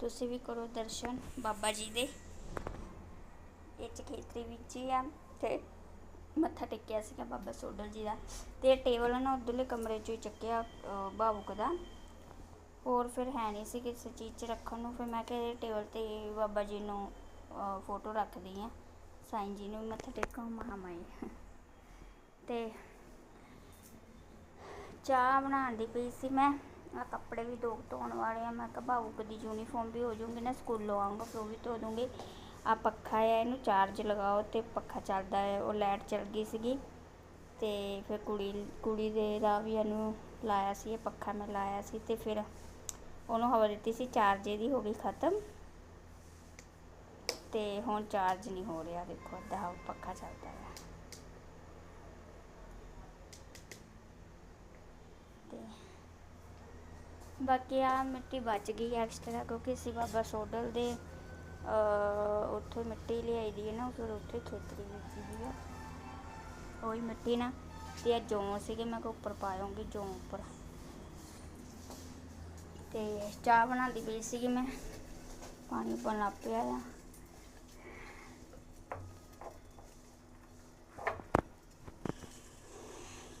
ਤੁਸੀਂ ਵੀ ਕਰੋ ਦਰਸ਼ਨ ਬਾਬਾ ਜੀ ਦੇ। ਇਹ ਚ ਖੇਤਰੀ ਵਿੱਚ ਹੀ ਆ ਤੇ ਮੱਥਾ ਟੇਕਿਆ ਸੀਗਾ ਬਾਬਾ ਸੋਡਲ ਜੀ ਦਾ ਤੇ ਟੇਬਲ ਨਾ ਉਧਰਲੇ ਕਮਰੇ ਚੋਂ ਹੀ ਚੱਕਿਆ ਅਹ, ਭਾਵੁਕ ਦਾ। ਹੋਰ ਫਿਰ ਹੈ ਨਹੀਂ ਸੀ ਕਿਸੇ ਚੀਜ਼ 'ਚ ਰੱਖਣ ਨੂੰ। ਫਿਰ ਮੈਂ ਕਿਹਾ ਟੇਬਲ ਤੇ ਬਾਬਾ ਜੀ ਨੂੰ ਫੋਟੋ ਰੱਖਦੀ ਆ। ਸਾਈਂ ਜੀ ਨੂੰ ਵੀ ਮੱਥਾ ਟੇਕਾਂ ਮਹਾਮਾਈ। ਤੇ ਚਾਹ ਬਣਾਉਣ ਦੀ ਪਈ ਸੀ ਮੈਂ। ਆ ਕੱਪੜੇ ਵੀ ਦੋ ਧੋਣ ਵਾਲੇ ਆ, ਮੈਂ ਕਿਹਾ ਭਾਵੁਕ ਦੀ ਯੂਨੀਫਾਰਮ ਵੀ ਹੋ ਜਾਊਗੀ, ਨਾ ਸਕੂਲੋਂ ਆਉਂਗਾ ਫਿਰ ਉਹ ਵੀ ਧੋ ਦੂੰਗੀ। ਆ ਪੱਖਾ ਹੈ ਇਹਨੂੰ ਚਾਰਜ ਲਗਾਓ ਤੇ ਪੱਖਾ ਚੱਲਦਾ ਹੈ, ਉਹ ਲਾਈਟ ਚੱਲ ਗਈ ਸੀਗੀ। ਤੇ ਫਿਰ ਕੁੜੀ ਕੁੜੀ ਦੇ ਦਾ ਵੀ ਇਹਨੂੰ ਲਾਇਆ ਸੀ, ਇਹ ਪੱਖਾ ਮੈਂ ਲਾਇਆ ਸੀ ਤੇ ਫਿਰ ਉਹਨੂੰ ਹਵਾ ਦਿੱਤੀ ਸੀ ਚਾਰਜ ਇਹਦੀ ਹੋ ਗਈ ਖਤਮ। ਤੇ ਹੁਣ ਚਾਰਜ ਨਹੀਂ ਹੋ ਰਿਹਾ, ਦੇਖੋ ਅੱਧਾ ਪੱਖਾ ਚੱਲਦਾ ਹੈ ਤੇ ਬਾਕੀ ਆ ਮਿੱਟੀ ਬਚ ਗਈ ਐਕਸਟਰਾ ਕਿਉਂਕਿ ਅਸੀਂ ਬਾਬਾ ਸੋਡਲ ਦੇ ਉੱਥੋਂ ਮਿੱਟੀ ਲਿਆਈ ਦੀ ਹੈ ਨਾ, ਫਿਰ ਉੱਥੇ ਖੇਤਰੀ ਵਿੱਚ ਦੀ ਆ। ਉਹੀ ਮਿੱਟੀ ਨਾ, ਤੇ ਇਹ ਜੌਂ ਸੀਗੇ, ਮੈਂ ਕਿਹਾ ਉੱਪਰ ਪਾਉਂਗੀ ਜੌਂ ਉੱਪਰ। ਤੇ ਚਾਹ ਬਣਾਉਂਦੀ ਪਈ ਸੀਗੀ ਮੈਂ, ਪਾਣੀ ਪਾਉਣ ਲੱਗ ਪਿਆ ਆ।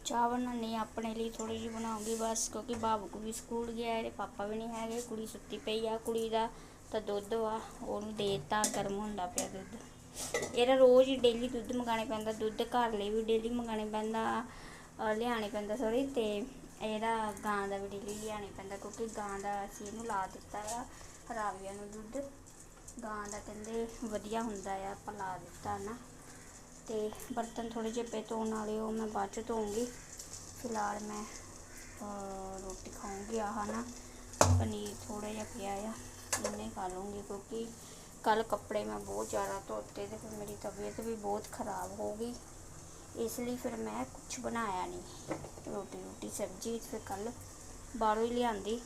ਚਾਹ ਬਣਾਉਣੀ ਆਪਣੇ ਲਈ ਥੋੜੀ ਜਿਹੀ ਬਣਾਉਂਗੀ ਬਸ, ਕਿਉਂਕਿ ਬਾਬੂ ਵੀ ਸਕੂਲ ਗਿਆ ਇਹਦੇ ਪਾਪਾ ਵੀ ਨਹੀਂ ਹੈਗੇ, ਕੁੜੀ ਸੁੱਤੀ ਪਈ ਆ, ਕੁੜੀ ਦਾ ਤਾਂ ਦੁੱਧ ਆ ਉਹਨੂੰ ਦੇਤਾ, ਗਰਮ ਹੁੰਦਾ ਪਿਆ ਦੁੱਧ। ਇਹਦਾ ਰੋਜ਼ ਡੇਲੀ ਦੁੱਧ ਮੰਗਾਣੇ ਪੈਂਦਾ, ਦੁੱਧ ਘਰ ਲਈ ਵੀ ਡੇਲੀ ਮੰਗਾਣੇ ਪੈਂਦਾ, ਅਹ ਲਿਆਉਣੇ ਪੈਂਦਾ ਸੋਰੀ ਤੇ ਇਹਦਾ ਗਾਂ ਦਾ ਵੀ ਡੇਲੀ ਲਿਆਉਣੇ ਪੈਂਦਾ, ਕਿਉਂਕਿ ਗਾਂ ਦਾ ਅਸੀਂ ਇਹਨੂੰ ਲਾ ਦਿੱਤਾ ਆ, ਰਾਵੀਆਂ ਨੂੰ ਦੁੱਧ। ਗਾਂ ਦਾ ਕਹਿੰਦੇ ਵਧੀਆ ਹੁੰਦਾ ਆ, ਆਪਾਂ ਲਾ ਦਿੱਤਾ ਨਾ। ਤੇ ਬਰਤਨ ਥੋੜੇ ਜਿਹੇ ਪਏ ਧੋਣ ਵਾਲੇ, ਉਹ ਮੈਂ ਬਾਅਦ ਚ ਧੋਉਂਗੀ ਫਿਲਹਾਲ ਮੈਂ ਰੋਟੀ ਖਾਊਂਗੀ, ਆਹ ਨਾ ਪਨੀਰ ਥੋੜਾ ਜਿਹਾ ਪਿਆ ਆ ਇਹਨੇ ਖਾ ਲੂੰਗੀ ਕਿਉਂਕਿ ਕੱਲ ਕੱਪੜੇ ਮੈਂ ਬਹੁਤ ਜ਼ਿਆਦਾ ਧੋਤੇ ਤੇ ਫਿਰ ਮੇਰੀ ਤਬੀਅਤ ਵੀ ਬਹੁਤ ਖਰਾਬ ਹੋ ਗਈ। ਇਸ ਲਈ ਫਿਰ ਮੈਂ ਕੁਝ ਬਣਾਇਆ ਨਹੀਂ, ਰੋਟੀ ਰੋਟੀ, ਸਬਜ਼ੀ ਫਿਰ ਕੱਲ ਬਾਹਰੋਂ ਹੀ ਲਿਆਂਦੀ।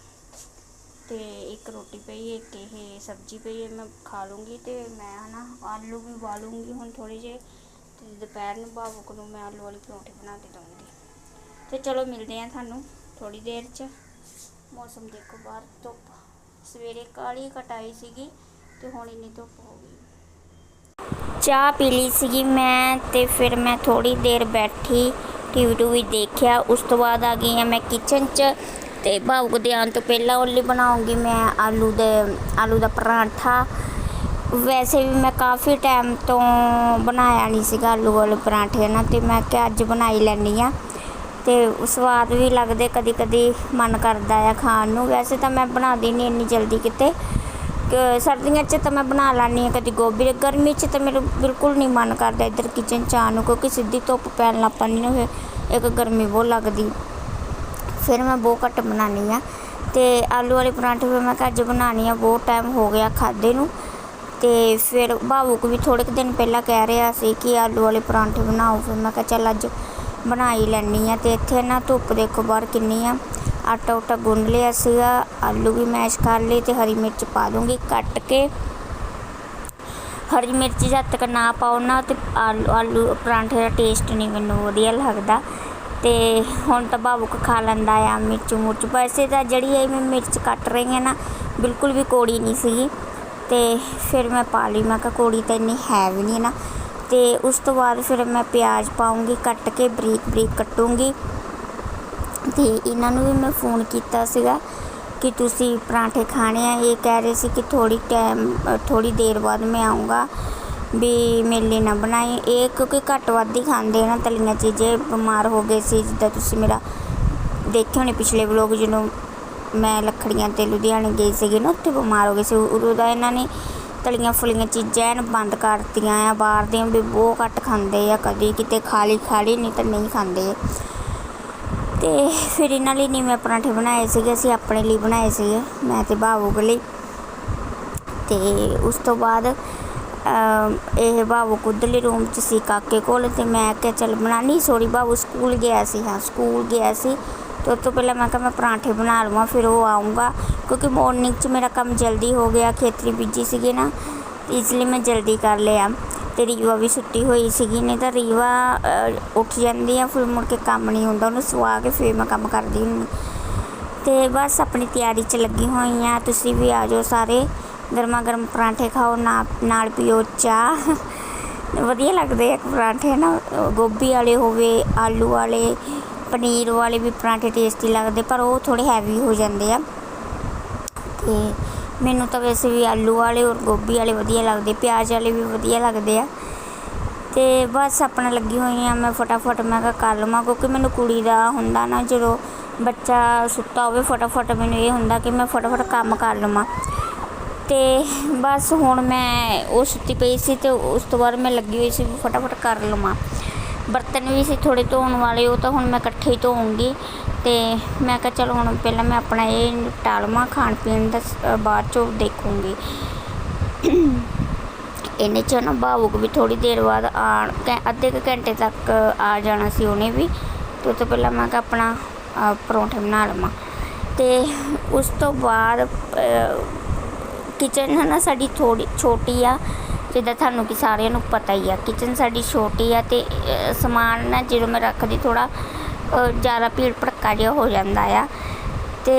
ਤੇ ਇੱਕ ਰੋਟੀ ਪਈ ਇੱਕ ਇਹ ਸਬਜ਼ੀ ਪਈ ਹੈ, ਮੈਂ ਖਾ ਲੂੰਗੀ ਤੇ ਮੈਂ ਹਨਾ ਆਲੂ ਵੀ ਉਬਾਲੂੰਗੀ ਹੁਣ ਥੋੜੇ ਜਿਹੇ। ਦੁਪਹਿਰ ਨੂੰ ਭਾਵੁਕ ਨੂੰ ਮੈਂ ਆਲੂ ਵਾਲੀ ਪਰੌਂਠੀ ਬਣਾ ਕੇ ਦਊਂਗੀ। ਤੇ ਚਲੋ ਮਿਲਦੇ ਆ ਤੁਹਾਨੂੰ ਥੋੜੀ ਦੇਰ 'ਚ। ਮੌਸਮ ਦੇਖੋ ਬਾਹਰ, ਧੁੱਪ। ਸਵੇਰੇ ਕਾਲੀ ਕਟਾਈ ਸੀਗੀ ਤੇ ਹੁਣ ਇੰਨੀ ਧੁੱਪ ਹੋ ਗਈ। ਚਾਹ ਪੀ ਲਈ ਸੀਗੀ ਮੈਂ ਤੇ ਫਿਰ ਮੈਂ ਥੋੜੀ ਦੇਰ ਬੈਠੀ ਟੀਵੀ ਟੂਵੀ ਦੇਖਿਆ। ਉਸ ਤੋਂ ਬਾਅਦ ਆ ਗਈ ਆ ਮੈਂ ਕਿਚਨ 'ਚ ਤੇ ਭਾਵੁਕ ਦੇ ਆਉਣ ਤੋਂ ਪਹਿਲਾਂ ਉਹਲੀ ਬਣਾਉਂਗੀ ਮੈਂ ਆਲੂ ਦੇ, ਆਲੂ ਦਾ ਪਰਾਂਠਾ। ਵੈਸੇ ਵੀ ਮੈਂ ਕਾਫੀ ਟਾਈਮ ਤੋਂ ਬਣਾਇਆ ਨਹੀਂ ਸੀਗਾ ਆਲੂ ਵਾਲੇ ਪਰਾਂਠੇ ਨਾ? ਤੇ ਮੈਂ ਕਿਹਾ ਅੱਜ ਬਣਾਈ ਲੈਣੀ ਆ ਤੇ ਸਵਾਦ ਵੀ ਲੱਗਦੇ ਕਦੀ ਕਦੀ ਮਨ ਕਰਦਾ ਆ ਖਾਣ ਨੂੰ। ਵੈਸੇ ਤਾਂ ਮੈਂ ਬਣਾਦੀ ਨਹੀਂ ਇੰਨੀ ਜਲਦੀ ਕਿਤੇ। ਕਿ, ਸਰਦੀਆਂ 'ਚ ਤਾਂ ਮੈਂ ਬਣਾ ਲੈਂਦੀ ਹਾਂ ਕਦੀ ਗੋਭੀ ਗਰਮੀ 'ਚ ਤਾਂ ਮੈਨੂੰ ਬਿਲਕੁਲ ਨਹੀਂ ਮਨ ਕਰਦਾ ਇੱਧਰ ਕਿਚਨ 'ਚ ਆਉਣ ਨੂੰ, ਕਿਉਂਕਿ ਸਿੱਧੀ ਧੁੱਪ ਪੈਣ ਲੱਗ ਪੈਂਦੀ ਨਾ, ਫਿਰ ਇੱਕ ਗਰਮੀ ਬਹੁਤ ਲੱਗਦੀ। ਫਿਰ ਮੈਂ ਬਹੁਤ ਘੱਟ ਬਣਾਉਂਦੀ ਆ ਤੇ ਆਲੂ ਵਾਲੇ ਪਰਾਂਠੇ ਵੀ ਮੈਂ ਕਿਹਾ ਅੱਜ ਬਣਾਉਣੀ ਆ ਬਹੁਤ ਟਾਈਮ ਹੋ ਗਿਆ ਖਾਦੇ ਨੂੰ। ਤੇ ਫਿਰ ਭਾਵੁਕ ਵੀ ਥੋੜੇ ਕੁ ਦਿਨ ਪਹਿਲਾਂ ਕਹਿ ਰਿਹਾ ਸੀ ਕਿ ਆਲੂ ਵਾਲੇ ਪਰਾਂਠੇ ਬਣਾਓ। ਫਿਰ ਮੈਂ ਕਿਹਾ ਚੱਲ ਅੱਜ ਬਣਾ ਹੀ ਲੈਣੀ ਆ ਤੇ ਇੱਥੇ ਨਾ ਧੁੱਪ ਦੇਖੋ ਬਾਹਰ ਕਿੰਨੀ ਆ। ਆਟਾ ਉਟਾ ਗੁੰਨ ਲਿਆ ਸੀਗਾ, ਆਲੂ ਵੀ ਮੈਸ਼ ਕਰ ਲਏ ਤੇ ਹਰੀ ਮਿਰਚ ਪਾ ਦੂੰਗੀ ਕੱਟ ਕੇ। ਹਰੀ ਮਿਰਚ ਜਦ ਤੱਕ ਨਾ ਪਾਓ ਨਾ ਤੇ ਆਲੂ ਆਲੂ ਪਰਾਂਠੇ ਦਾ ਟੇਸਟ ਨਹੀਂ ਮੈਨੂੰ ਵਧੀਆ ਲੱਗਦਾ। ਤੇ ਹੁਣ ਤਾਂ ਭਾਵੁਕ ਖਾ ਲੈਂਦਾ ਆ, ਮਿਰਚ ਮੁਰਚ। ਵੈਸੇ ਤਾਂ ਜਿਹੜੀ ਇਹ ਮੈਂ ਮਿਰਚ ਕੱਟ ਰਹੀ ਹਾਂ ਨਾ, ਬਿਲਕੁਲ ਵੀ ਕੋੜੀ ਨਹੀਂ ਸੀਗੀ। ਅਤੇ ਫਿਰ ਮੈਂ ਪਾ ਲਈ। ਮੈਂ ਕਿਹਾ, ਕੋੜੀ ਤਾਂ ਇੰਨੀ ਹੈ ਵੀ ਨਹੀਂ ਨਾ। ਅਤੇ ਉਸ ਤੋਂ ਬਾਅਦ ਫਿਰ ਮੈਂ ਪਿਆਜ਼ ਪਾਉਂਗੀ, ਕੱਟ ਕੇ ਬਰੀਕ ਬਰੀਕ ਕੱਟੂੰਗੀ। ਅਤੇ ਇਹਨਾਂ ਨੂੰ ਵੀ ਮੈਂ ਫੋਨ ਕੀਤਾ ਸੀਗਾ ਕਿ ਤੁਸੀਂ ਪਰਾਂਠੇ ਖਾਣੇ ਆ। ਇਹ ਕਹਿ ਰਹੇ ਸੀ ਕਿ ਥੋੜੀ ਟਾਈਮ ਥੋੜੀ ਦੇਰ ਬਾਅਦ ਮੈਂ ਆਉਂਗਾ ਵੀ ਮੇਰੇ ਲਈ ਨਾ ਬਣਾਈ ਇਹ ਕਿਉਂਕਿ ਘੱਟ ਵੱਧ ਹੀ ਖਾਂਦੇ ਨਾ, ਤਲੀਆਂ ਚੀਜ਼ਾਂ ਬਿਮਾਰ ਹੋ ਗਏ ਸੀ। ਜਿੱਦਾਂ ਤੁਸੀਂ ਮੇਰਾ ਦੇਖੇ ਹੋਣੇ ਪਿਛਲੇ ਵਲੋਗ, ਜਿਹਨੂੰ ਮੈਂ ਲੱਖੜੀਆਂ ਤੇ ਲੁਧਿਆਣੇ ਗਈ ਸੀਗੀ ਨਾ, ਉੱਥੇ ਬਿਮਾਰ ਹੋ ਗਏ ਸੀ। ਉਦੋਂ ਦਾ ਇਹਨਾਂ ਨੇ ਤਲੀਆਂ ਫੁਲੀਆਂ ਚੀਜ਼ਾਂ ਐਨ ਬੰਦ ਕਰਤੀਆਂ ਆ, ਬਾਹਰ ਦੀਆਂ ਵੀ ਬਹੁਤ ਘੱਟ ਖਾਂਦੇ ਆ, ਕਦੀ ਕਿਤੇ ਖਾ ਲਈ ਖਾ ਲਈ ਨਹੀਂ ਤਾਂ ਨਹੀਂ ਖਾਂਦੇ। ਤੇ ਫਿਰ ਇਹਨਾਂ ਲਈ ਨੀਵੇਂ ਪਰਾਂਠੇ ਬਣਾਏ ਸੀਗੇ, ਅਸੀਂ ਆਪਣੇ ਲਈ ਬਣਾਏ ਸੀਗੇ, ਮੈਂ ਤੇ ਭਾਵੁਕ ਲਈ। ਤੇ ਉਸ ਤੋਂ ਬਾਅਦ ਇਹ ਭਾਵੁਕ ਉਧਰਲੇ ਰੂਮ 'ਚ ਸੀ ਕਾਕੇ ਕੋਲ ਤੇ ਮੈਂ ਕਿਹਾ ਚੱਲ ਬਣਾਣੀ ਸੋਰੀ ਬਾਬੂ ਸਕੂਲ ਗਿਆ ਸੀ, ਹਾਂ, ਸਕੂਲ ਗਿਆ ਸੀ। ਤੇ ਉਸ ਤੋਂ ਪਹਿਲਾਂ ਮੈਂ ਕਿਹਾ ਮੈਂ ਪਰਾਂਠੇ ਬਣਾ ਲਵਾਂ ਫਿਰ ਉਹ ਆਊਗਾ ਕਿਉਂਕਿ ਮਾਰਨਿੰਗ 'ਚ ਮੇਰਾ ਕੰਮ ਜਲਦੀ ਹੋ ਗਿਆ ਖੇਤਰੀ ਬੀਜੀ ਸੀਗੀ ਨਾ ਇਸ ਲਈ ਮੈਂ ਜਲਦੀ ਕਰ ਲਿਆ ਤੇ ਰੀਵਾ ਵੀ ਸੁੱਤੀ ਹੋਈ ਸੀਗੀ ਨਹੀਂ ਤਾਂ ਰੀਵਾ ਅਹ, ਉੱਠ ਜਾਂਦੀ ਆ ਫਿਰ ਮੁੜ ਕੇ ਕੰਮ ਨਹੀਂ ਹੁੰਦਾ ਉਹਨੂੰ ਸਵਾ ਕੇ ਫਿਰ ਮੈਂ ਕੰਮ ਕਰਦੀ ਹੁੰਦੀ ਤੇ ਬਸ ਆਪਣੀ ਤਿਆਰੀ 'ਚ ਲੱਗੀ ਹੋਈ ਆ ਤੁਸੀਂ ਵੀ ਆ ਜਾਓ ਸਾਰੇ ਗਰਮਾ ਗਰਮ ਪਰਾਂਠੇ ਖਾਓ ਨਾ ਨਾਲ ਪੀਓ ਚਾਹ ਵਧੀਆ ਲੱਗਦੇ ਆ ਪਰਾਂਠੇ ਨਾ ਅਹ ਗੋਭੀ ਵਾਲੇ ਹੋਵੇ ਆਲੂ ਵਾਲੇ ਪਨੀਰ ਵਾਲੇ ਵੀ ਪਰਾਂਠੇ ਟੇਸਟੀ ਲੱਗਦੇ, ਪਰ ਉਹ ਥੋੜੇ ਹੈਵੀ ਹੋ ਜਾਂਦੇ ਆ। ਤੇ ਮੈਨੂੰ ਤਾਂ ਵੈਸੇ ਵੀ ਆਲੂ ਵਾਲੇ ਔਰ ਗੋਭੀ ਵਾਲੇ ਵਧੀਆ ਲੱਗਦੇ, ਪਿਆਜ਼ ਵਾਲੇ ਵੀ ਵਧੀਆ ਲੱਗਦੇ ਆ। ਤੇ ਬਸ ਆਪਣਾ ਲੱਗੀ ਹੋਈ ਆ ਮੈਂ ਫਟਾਫਟ, ਮੈਂ ਕਿਹਾ ਕਰ ਲਵਾਂ, ਕਿਉਂਕਿ ਮੈਨੂੰ ਕੁੜੀ ਦਾ ਹੁੰਦਾ ਨਾ, ਜਦੋਂ ਬੱਚਾ ਸੁੱਤਾ ਹੋਵੇ, ਫਟਾਫਟ ਮੈਨੂੰ ਇਹ ਹੁੰਦਾ ਕਿ ਮੈਂ ਫਟਾਫਟ ਕੰਮ ਕਰ ਲਵਾਂ। ਤੇ ਬਸ ਹੁਣ ਮੈਂ ਉਹ ਸੁੱਤੀ ਪਈ ਸੀ ਤੇ ਉਸ ਤੋਂ ਬਾਅਦ ਮੈਂ ਲੱਗੀ ਹੋਈ ਸੀ ਵੀ ਫਟਾਫਟ ਕਰ ਲਵਾਂ। ਬਰਤਨ ਵੀ ਸੀ ਥੋੜੇ ਧੋਣ ਵਾਲੇ ਉਹ ਤਾਂ ਹੁਣ ਮੈਂ ਇਕੱਠੇ ਹੀ ਧੋਉਂਗੀ ਤੇ ਮੈਂ ਕਿਹਾ ਚਲੋ ਹੁਣ ਪਹਿਲਾਂ ਮੈਂ ਆਪਣਾ ਇਹ ਨਿਪਟਾ ਲਵਾਂ ਖਾਣ ਪੀਣ ਦਾ ਸ- ਅ, ਬਾਅਦ ਚੋਂ ਦੇਖੂੰਗੀ। ਇਹਨੇ ਚ ਨਾ ਭਾਵੁਕ ਵੀ ਥੋੜੀ ਦੇਰ ਬਾਅਦ ਆਣ ਘੰ- ਅੱਧੇ ਕੁ ਘੰਟੇ ਤੱਕ ਆ ਜਾਣਾ ਸੀ ਉਹਨੇ ਵੀ। ਤੇ ਉਹ ਤੋਂ ਪਹਿਲਾਂ ਮੈਂ ਕਿਹਾ ਆਪਣਾ ਅ, ਪਰੌਂਠੇ ਬਣਾ ਲਵਾਂ। ਤੇ ਉਸ ਤੋਂ ਬਾਅਦ ਕਿਚਨ ਹੈ ਨਾ ਸਾਡੀ ਥੋੜੀ ਛੋਟੀ ਆ ਜਿੱਦਾਂ ਤੁਹਾਨੂੰ ਕਿ ਸਾਰਿਆਂ ਨੂੰ ਪਤਾ ਹੀ ਆ। ਕਿਚਨ ਸਾਡੀ ਛੋਟੀ ਆ ਤੇ ਸਮਾਨ ਨਾ ਜਦੋਂ ਮੈਂ ਰੱਖਦੀ ਥੋੜਾ ਜ਼ਿਆਦਾ ਭੀੜ ਭੜੱਕਾ ਜਿਹਾ ਹੋ ਜਾਂਦਾ ਆ। ਤੇ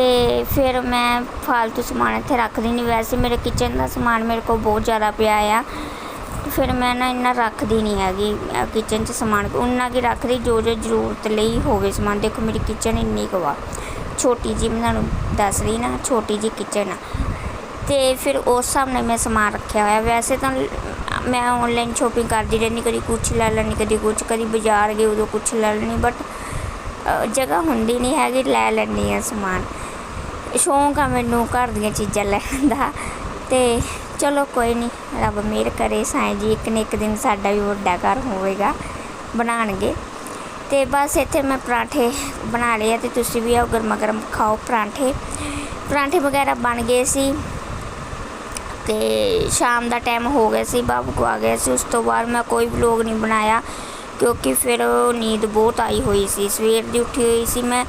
ਫਿਰ ਮੈਂ ਫਾਲਤੂ ਸਮਾਨ ਇੱਥੇ ਰੱਖਦੀ ਨਹੀਂ। ਵੈਸੇ ਮੇਰੇ ਕਿਚਨ ਦਾ ਸਮਾਨ ਮੇਰੇ ਕੋਲ ਬਹੁਤ ਜ਼ਿਆਦਾ ਪਿਆ ਆ। ਫਿਰ ਮੈਂ ਨਾ ਇੰਨਾ ਰੱਖਦੀ ਨਹੀਂ ਹੈਗੀ ਕਿਚਨ 'ਚ ਸਮਾਨ। ਉਨਾ ਕੀ ਰੱਖਦੀ, ਜੋ ਜੋ ਜ਼ਰੂਰਤ ਲਈ ਹੋਵੇ ਸਮਾਨ। ਦੇਖੋ ਮੇਰੀ ਕਿਚਨ ਇੰਨੀ ਕੁ ਵਾ ਛੋਟੀ ਜੀ ਮੈਂ ਤੁਹਾਨੂੰ ਦੱਸ ਰਹੀ ਨਾ, ਛੋਟੀ ਜੀ ਕਿਚਨ ਆ। ਅਤੇ ਫਿਰ ਉਸ ਹਿਸਾਬ ਨਾਲ ਮੈਂ ਸਮਾਨ ਰੱਖਿਆ ਹੋਇਆ। ਵੈਸੇ ਤਾਂ ਮੈਂ ਔਨਲਾਈਨ ਸ਼ੋਪਿੰਗ ਕਰਦੀ ਰਹਿੰਦੀ, ਕਦੀ ਕੁਛ ਲੈ ਲੈਣੀ ਕਦੀ ਕੁਛ, ਕਦੀ ਬਾਜ਼ਾਰ ਗਈ ਉਦੋਂ ਕੁਛ ਲੈ ਲੈਣੀ ਬਟ ਜਗ੍ਹਾ ਹੁੰਦੀ ਨਹੀਂ ਹੈਗੀ, ਲੈ ਲੈਂਦੀ ਹਾਂ ਸਮਾਨ। ਸ਼ੌਂਕ ਆ ਮੈਨੂੰ ਘਰ ਦੀਆਂ ਚੀਜ਼ਾਂ ਲੈਣ ਦਾ। ਅਤੇ ਚਲੋ ਕੋਈ ਨਹੀਂ, ਰੱਬ ਮਿਹਰ ਕਰੇ, ਸਾਈਂ ਜੀ, ਇੱਕ ਨੇ ਇੱਕ ਦਿਨ ਸਾਡਾ ਵੀ ਵੱਡਾ ਘਰ ਹੋਵੇਗਾ, ਬਣਾਉਣਗੇ। ਤੇ ਬਸ ਇੱਥੇ ਮੈਂ ਪਰਾਂਠੇ ਬਣਾ ਲਏ ਆ, ਤੇ ਤੁਸੀਂ ਵੀ ਆਓ, ਗਰਮਾ ਗਰਮ ਖਾਓ ਪਰਾਂਠੇ। ਪਰਾਂਠੇ ਵਗੈਰਾ ਬਣ ਗਏ ਸੀ। ਤੇ ਸ਼ਾਮ ਦਾ ਟਾਈਮ ਹੋ ਗਿਆ ਸੀ ਬਾਬੂ ਕੋ ਆ ਗਿਆ ਸੀ ਉਸ ਤੋਂ ਬਾਅਦ ਮੈਂ ਕੋਈ ਵਲੋਗ ਨਹੀਂ ਬਣਾਇਆ ਕਿਉਂਕਿ ਫਿਰ ਨੀਂਦ ਬਹੁਤ ਆਈ ਹੋਈ ਸੀ ਸਵੇਰ ਦੀ ਉੱਠੀ ਹੋਈ ਸੀ ਮੈਂ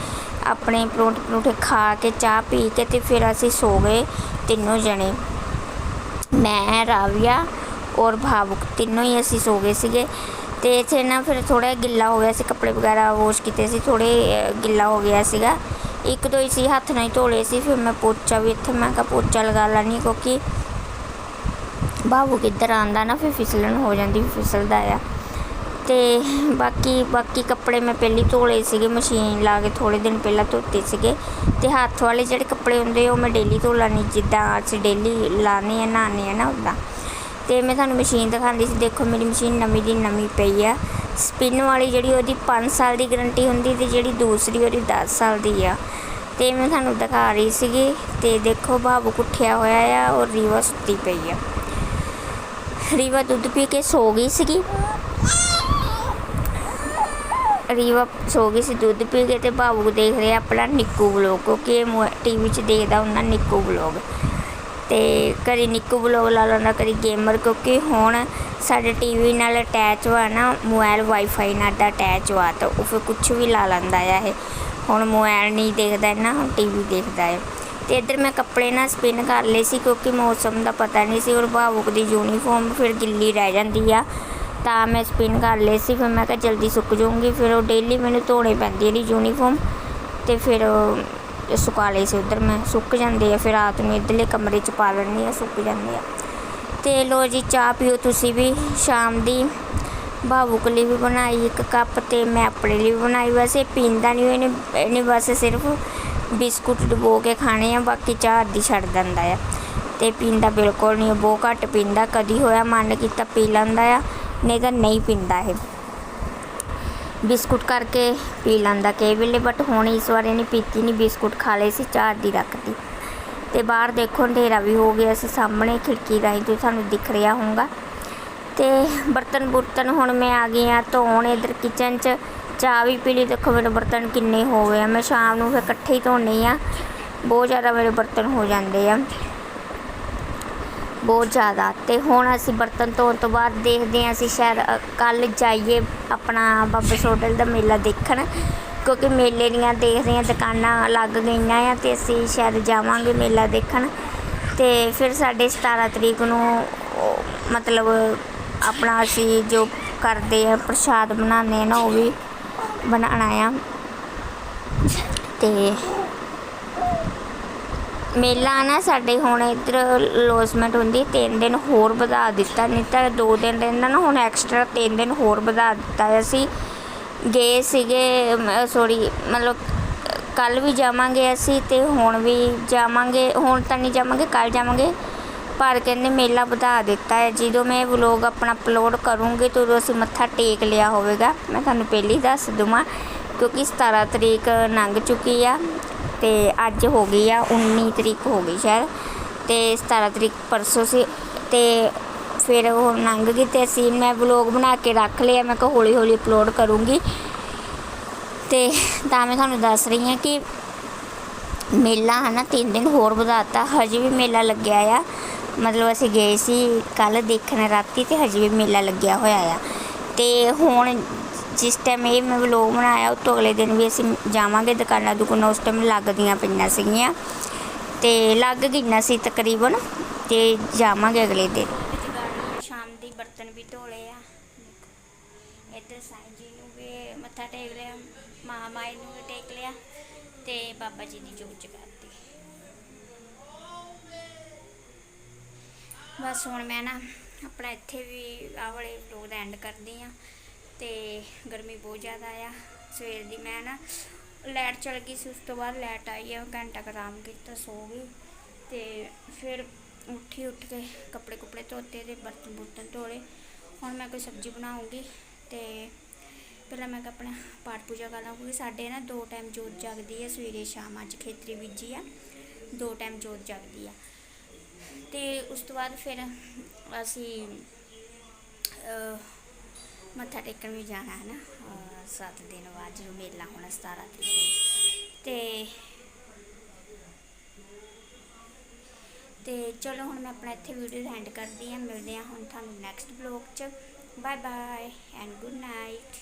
ਆਪਣੇ ਪਰੌਂਠੇ ਪਰੌਂਠੇ ਖਾ ਕੇ ਚਾਹ ਪੀ ਕੇ ਤੇ ਫਿਰ ਅਸੀਂ ਸੋ ਗਏ ਤਿੰਨੋਂ ਜਣੇ ਮੈਂ ਰਾਵੀਆ ਔਰ ਭਾਵੁਕ ਤਿੰਨੋਂ ਹੀ ਅਸੀਂ ਸੋ ਗਏ ਸੀਗੇ ਤੇ ਇੱਥੇ ਨਾ ਫਿਰ ਥੋੜਾ ਗਿੱਲਾ ਹੋ ਗਿਆ ਸੀ ਕੱਪੜੇ ਵਗੈਰਾ ਵਾਸ਼ ਕੀਤੇ ਸੀ ਥੋੜੇ ਗਿੱਲਾ ਹੋ ਗਿਆ ਸੀਗਾ ਇੱਕ ਦੋ ਹੀ ਸੀ ਹੱਥ ਨਾਲ ਹੀ ਧੋਲੇ ਸੀ ਫਿਰ ਮੈਂ ਪੋਚਾ ਵੀ ਇੱਥੇ ਮੈਂ ਕਿਹਾ ਪੋਚਾ ਲਗਾ ਲੈਣੀ ਕਿਉਂਕਿ ਬਾਬੂ ਕਿੱਧਰ ਆਉਂਦਾ ਨਾ, ਫਿਰ ਫਿਸਲਣ ਹੋ ਜਾਂਦੀ, ਫਿਸਲਦਾ ਆ। ਤੇ ਬਾਕੀ ਬਾਕੀ ਕੱਪੜੇ ਮੈਂ ਪਹਿਲੀ ਧੋਲੇ ਸੀਗੇ, ਮਸ਼ੀਨ ਲਾ ਕੇ ਥੋੜੇ ਦਿਨ ਪਹਿਲਾਂ ਧੋਤੇ ਸੀਗੇ। ਤੇ ਹੱਥ ਵਾਲੇ ਜਿਹੜੇ ਕੱਪੜੇ ਹੁੰਦੇ ਉਹ ਮੈਂ ਡੇਲੀ ਧੋ ਲੈਣੀ ਜਿੱਦਾਂ ਅਸੀਂ ਡੇਲੀ ਲਾਣੇ ਆ, ਨਹਾਉਂਦੇ ਆ ਨਾ ਉੱਦਾਂ ਤੇ ਮੈਂ ਤੁਹਾਨੂੰ ਮਸ਼ੀਨ ਦਿਖਾਉਂਦੀ ਸੀ, ਦੇਖੋ ਮੇਰੀ ਮਸ਼ੀਨ ਨਵੀਂ ਦੀ ਨਵੀਂ ਪਈ ਆ। ਸਪਿਨ ਵਾਲੀ ਜਿਹੜੀ ਉਹਦੀ 5 ਸਾਲ ਦੀ ਗਾਰੰਟੀ ਹੁੰਦੀ ਤੇ ਜਿਹੜੀ ਦੂਸਰੀ ਉਹਦੀ 10 ਸਾਲ ਦੀ ਆ। ਤੇ ਮੈਂ ਤੁਹਾਨੂੰ ਦਿਖਾ ਰਹੀ ਸੀਗੀ, ਤੇ ਦੇਖੋ ਬਾਬੂ ਉੱਠਿਆ ਹੋਇਆ ਆ, ਔਰ ਰੀਵਾ ਸੁੱਤੀ ਪਈ ਆ। ਰੀਵਾ ਦੁੱਧ ਪੀ ਕੇ ਸੋ ਗਈ ਸੀਗੀ। ਰੀਵਾ ਸੋ ਗਈ ਸੀ ਦੁੱਧ ਪੀ ਕੇ ਤੇ ਬਾਬੂ ਦੇਖ ਰਿਹਾ ਆਪਣਾ ਨਿੱਕੂ ਵਲੋਗ, ਕਿਉਂਕਿ ਇਹ ਟੀਵੀ 'ਚ ਦੇਖਦਾ ਹੁੰਦਾ ਨਿੱਕੂ ਵਲੋਗ। ਤੇ ਕਦੀ ਨਿੱਕੂ ਵਲੋਗ ਲਾ ਲੈਂਦਾ, ਕਦੀ ਗੇਮਰ ਕਿਉਂਕਿ ਹੁਣ ਸਾਡੇ ਟੀਵੀ ਨਾਲ ਅਟੈਚ ਵਾ ਨਾ ਮੋਬਾਈਲ ਵਾਈਫਾਈ ਨਾਲ ਦਾ ਅਟੈਚ ਵਾ, ਤਾਂ ਉਹ ਫਿਰ ਕੁਝ ਵੀ ਲਾ ਲੈਂਦਾ ਆ ਇਹ। ਹੁਣ ਮੋਬਾਈਲ ਨਹੀਂ ਦੇਖਦਾ, ਨਾ ਹੁਣ ਟੀਵੀ ਦੇਖਦਾ ਹੈ ਤੇ ਇੱਧਰ ਮੈਂ ਕੱਪੜੇ ਨਾ ਸਪਿਨ ਕਰ ਲਏ ਸੀ ਕਿਉਂਕਿ ਮੌਸਮ ਦਾ ਪਤਾ ਨਹੀਂ ਸੀ ਔਰ ਭਾਵੁਕ ਦੀ ਯੂਨੀਫਾਰਮ ਫਿਰ ਗਿੱਲੀ ਰਹਿ ਜਾਂਦੀ ਆ। ਤਾਂ ਮੈਂ ਸਪਿਨ ਕਰ ਲਏ ਸੀ, ਫਿਰ ਮੈਂ ਕਿਹਾ ਜਲਦੀ ਸੁੱਕ ਜਾਊਂਗੀ। ਫਿਰ ਉਹ ਡੇਲੀ ਮੈਨੂੰ ਧੋਣੇ ਪੈਂਦੀ ਇਹਦੀ ਯੂਨੀਫਾਰਮ ਤੇ ਫਿਰ ਸੁਕਾ ਲਏ ਸੀ ਉਧਰ ਮੈਂ, ਸੁੱਕ ਜਾਂਦੇ ਆ। ਫਿਰ ਰਾਤ ਨੂੰ ਇੱਧਰਲੇ ਕਮਰੇ 'ਚ ਪਾ ਲੈਂਦੀ ਆ, ਸੁੱਕ ਜਾਂਦੇ ਆ। ਤੇ ਲੋ ਜੀ, ਚਾਹ ਪੀਓ ਤੁਸੀਂ ਵੀ। ਸ਼ਾਮ ਦੀ ਭਾਵੁਕ ਲਈ ਵੀ ਬਣਾਈ ਇੱਕ ਕੱਪ ਤੇ ਮੈਂ ਆਪਣੇ ਲਈ ਵੀ ਬਣਾਈ। ਵੈਸੇ ਪੀਂਦਾ ਨਹੀਂ ਇਹਨੇ ਇਹਨੇ ਬਸ ਸਿਰਫ ਬਿਸਕੁਟ ਡੁਬੋ ਕੇ ਖਾਣੇ ਆ, ਬਾਕੀ ਚਾਹ ਅੱਧੀ ਛੱਡ ਦਿੰਦਾ ਆ। ਤੇ ਪੀਂਦਾ ਬਿਲਕੁਲ ਨਹੀਂ ਬਹੁਤ ਘੱਟ ਪੀਂਦਾ, ਕਦੀ ਹੋਇਆ ਮਨ ਕੀਤਾ ਪੀ ਲੈਂਦਾ ਆ, ਨਹੀਂ ਤਾਂ ਨਹੀਂ ਪੀਂਦਾ ਇਹ। ਬਿਸਕੁਟ ਕਰਕੇ ਪੀ ਲੈਂਦਾ ਕਈ ਵੇਲੇ ਬਟ ਹੁਣ ਇਸ ਵਾਰ ਇਹਨੇ ਪੀਤੀ ਨਹੀਂ ਬਿਸਕੁਟ ਖਾ ਲਏ ਸੀ, ਚਾਹ ਦੀ ਰੱਖਦੀ ਤੇ ਬਾਹਰ ਦੇਖੋ ਅੰਧੇਰਾ ਵੀ ਹੋ ਗਿਆ ਸੀ, ਸਾਹਮਣੇ ਖਿੜਕੀ ਰਾਹੀਂ ਤੋਂ ਤੁਹਾਨੂੰ ਦਿਖ ਰਿਹਾ ਹੋਊਗਾ। ਤੇ ਬਰਤਨ ਬੁਰਤਨ ਹੁਣ ਮੈਂ ਆ ਗਈ ਆ, ਧੋਣ ਇਧਰ ਕਿਚਨ 'ਚ। ਚਾਹ ਵੀ ਪੀ ਲਈ, ਦੇਖੋ ਮੇਰੇ ਬਰਤਨ ਕਿੰਨੇ ਹੋ ਗਏ ਆ। ਮੈਂ ਸ਼ਾਮ ਨੂੰ ਫਿਰ ਇਕੱਠੇ ਹੀ ਧੋਣੀ ਆ। ਬਹੁਤ ਜ਼ਿਆਦਾ ਮੇਰੇ ਬਰਤਨ ਹੋ ਜਾਂਦੇ ਆ। ਬਹੁਤ ਜ਼ਿਆਦਾ। ਤੇ ਹੁਣ ਅਸੀਂ ਬਰਤਨ ਧੋਣ ਤੋਂ ਬਾਅਦ ਦੇਖਦੇ ਹਾਂ, ਅਸੀਂ ਸ਼ਾਇਦ ਕੱਲ ਜਾਈਏ ਆਪਣਾ ਬਾਬਾ ਸੋਡਲ ਦਾ ਮੇਲਾ ਦੇਖਣ। ਕਿਉਂਕਿ ਮੇਲੇ ਦੀਆਂ ਦੇਖਦੇ ਹਾਂ, ਦੁਕਾਨਾਂ ਲੱਗ ਗਈਆਂ ਆ ਤੇ ਅਸੀਂ ਸ਼ਾਇਦ ਜਾਵਾਂਗੇ ਮੇਲਾ ਦੇਖਣ। ਤੇ ਫਿਰ ਸਾਡੇ 17 ਤਰੀਕ ਨੂੰ ਮਤਲਬ ਆਪਣਾ ਅਸੀਂ ਜੋ ਕਰਦੇ ਆ ਪ੍ਰਸ਼ਾਦ ਬਣਾਉਂਦੇ ਆ ਨਾ, ਉਹ ਵੀ ਬਣਾਉਣਾ ਆ ਤੇ ਮੇਲਾ ਨਾ ਸਾਡੇ ਹੁਣ ਇੱਧਰ ਲੋਸਮੈਂਟ ਹੁੰਦੀ, ਤਿੰਨ ਦਿਨ ਹੋਰ ਵਧਾ ਦਿੱਤਾ। ਨਹੀਂ ਤਾਂ ਦੋ ਦਿਨ ਰਹਿੰਦਾ ਨਾ ਹੁਣ ਐਕਸਟਰਾ ਤਿੰਨ ਦਿਨ ਹੋਰ ਵਧਾ ਦਿੱਤਾ ਅਸੀਂ ਗਏ ਸੀਗੇ ਸੋਰੀ ਮਤਲਬ ਕੱਲ ਵੀ ਜਾਵਾਂਗੇ ਅਸੀਂ ਤੇ ਹੁਣ ਵੀ ਜਾਵਾਂਗੇ, ਹੁਣ ਤਾਂ ਨਹੀਂ ਜਾਵਾਂਗੇ ਕੱਲ ਜਾਵਾਂਗੇ। ਪਰ ਕਹਿੰਦੇ ਮੇਲਾ ਵਧਾ ਦਿੱਤਾ ਹੈ। ਜਦੋਂ ਮੈਂ ਵਲੋਗ ਆਪਣਾ ਅਪਲੋਡ ਕਰੂੰਗੀ ਤਾਂ ਉਦੋਂ ਅਸੀਂ ਮੱਥਾ ਟੇਕ ਲਿਆ ਹੋਵੇਗਾ। ਮੈਂ ਤੁਹਾਨੂੰ ਪਹਿਲੀ ਦੱਸ ਦਵਾਂ, ਕਿਉਂਕਿ 17 ਤਰੀਕ ਲੰਘ ਚੁੱਕੀ ਆ ਤੇ ਅੱਜ ਹੋ ਗਈ ਆ 19 ਤਰੀਕ ਹੋ ਗਈ ਸ਼ਾਇਦ। ਤੇ 17 ਤਰੀਕ ਪਰਸੋਂ ਸੀ ਤੇ ਫਿਰ ਉਹ ਲੰਘ ਗਈ ਤੇ ਅਸੀਂ ਮੈਂ ਵਲੋਗ ਬਣਾ ਕੇ ਰੱਖ ਲਿਆ, ਮੈਂ ਕਿਹਾ ਹੌਲੀ ਹੌਲੀ ਅਪਲੋਡ ਕਰੂੰਗੀ। ਤੇ ਤਾਂ ਮੈਂ ਤੁਹਾਨੂੰ ਦੱਸ ਰਹੀ ਹਾਂ ਕਿ ਮੇਲਾ ਹੈ ਨਾ ਤਿੰਨ ਦਿਨ ਹੋਰ ਵਧਾਤਾ। ਹਜੇ ਵੀ ਮੇਲਾ ਲੱਗਿਆ ਆ। ਮਤਲਬ ਅਸੀਂ ਗਏ ਸੀ ਕੱਲ ਦੇਖਣ ਰਾਤੀ ਤੇ ਹਜੇ ਵੀ ਮੇਲਾ ਲੱਗਿਆ ਹੋਇਆ ਆ। ਤੇ ਹੁਣ ਜਿਸ ਟਾਈਮ ਇਹ ਮੈਂ ਵਲੋਗ ਬਣਾਇਆ, ਉਹ ਤੋਂ ਅਗਲੇ ਦਿਨ ਵੀ ਅਸੀਂ ਜਾਵਾਂਗੇ ਦੁਕਾਨਾਂ ਦੁਕਾਨਾਂ, ਉਸ ਟਾਈਮ ਲੱਗਦੀਆਂ ਪਈਆਂ ਸੀਗੀਆਂ। ਤੇ ਲੱਗ ਗਈਆਂ ਸੀ ਤਕਰੀਬਨ ਤੇ ਜਾਵਾਂਗੇ ਅਗਲੇ ਦਿਨ। ਸ਼ਾਮ ਦੀ ਬਰਤਨ ਵੀ ਧੋਲੇ ਆ। ਇੱਧਰ ਸਾਈਂ ਜੀ ਨੂੰ ਵੀ ਮੱਥਾ ਟੇਕ ਲਿਆ, ਮਾਂ ਨੂੰ ਵੀ ਟੇਕ ਲਿਆ ਤੇ ਬਾਬਾ ਜੀ ਦੀ ਜੋਤ ਜਗਾ ਬਸ ਹੁਣ ਮੈਂ ਨਾ ਆਪਣਾ ਇੱਥੇ ਵੀ ਆਹ ਵਾਲੇ ਵਲੋਗ ਦਾ ਐਂਡ ਕਰਦੀ ਆ ਤੇ ਗਰਮੀ ਬਹੁਤ ਜ਼ਿਆਦਾ ਆ। ਸਵੇਰ ਦੀ ਮੈਂ ਨਾ ਲਾਈਟ ਚਲ ਗਈ ਸੀ, ਉਸ ਤੋਂ ਬਾਅਦ ਲਾਈਟ ਆਈ ਆ, ਘੰਟਾ ਕੁ ਆਰਾਮ ਕੀਤਾ, ਸੋ ਗਈ। ਤੇ ਫਿਰ ਉੱਠੀ, ਉੱਠ ਕੇ ਕੱਪੜੇ ਕੁਪੜੇ ਧੋਤੇ ਤੇ ਬਰਤਨ ਬੁਰਤਨ ਧੋਲੇ। ਹੁਣ ਮੈਂ ਕੋਈ ਸਬਜ਼ੀ ਬਣਾਉਂਗੀ ਤੇ ਪਹਿਲਾਂ ਮੈਂ ਆਪਣਾ ਪਾਠ ਪੂਜਾ ਕਰ ਲਾਂ ਕਿਉਂਕਿ ਸਾਡੇ ਨਾ ਦੋ ਟਾਈਮ ਜੋਤ ਜਗਦੀ ਹੈ ਸਵੇਰੇ ਸ਼ਾਮ ਅੱਜ ਖੇਤਰੀ ਬੀਜੀ ਆ, ਦੋ ਟਾਈਮ ਜੋਤ ਜਗਦੀ ਆ। ਅਤੇ ਉਸ ਤੋਂ ਬਾਅਦ ਫਿਰ ਅਸੀਂ ਮੱਥਾ ਟੇਕਣ ਵੀ ਜਾਣਾ ਹੈ ਨਾ। ਅਹ, ਸੱਤ ਦਿਨ ਬਾਅਦ ਜਦੋਂ ਮੇਲਾ ਹੋਣਾ 17 ਤਰੀਕ ਨੂੰ। ਤੇ ਤੇ ਚਲੋ ਹੁਣ ਮੈਂ ਆਪਣਾ ਇੱਥੇ ਵੀਡੀਓ ਦਾ ਐਂਡ ਕਰਦੀ ਹਾਂ। ਮਿਲਦੇ ਹਾਂ ਹੁਣ ਤੁਹਾਨੂੰ ਨੈਕਸਟ ਬਲੌਗ 'ਚ। Bye bye and good night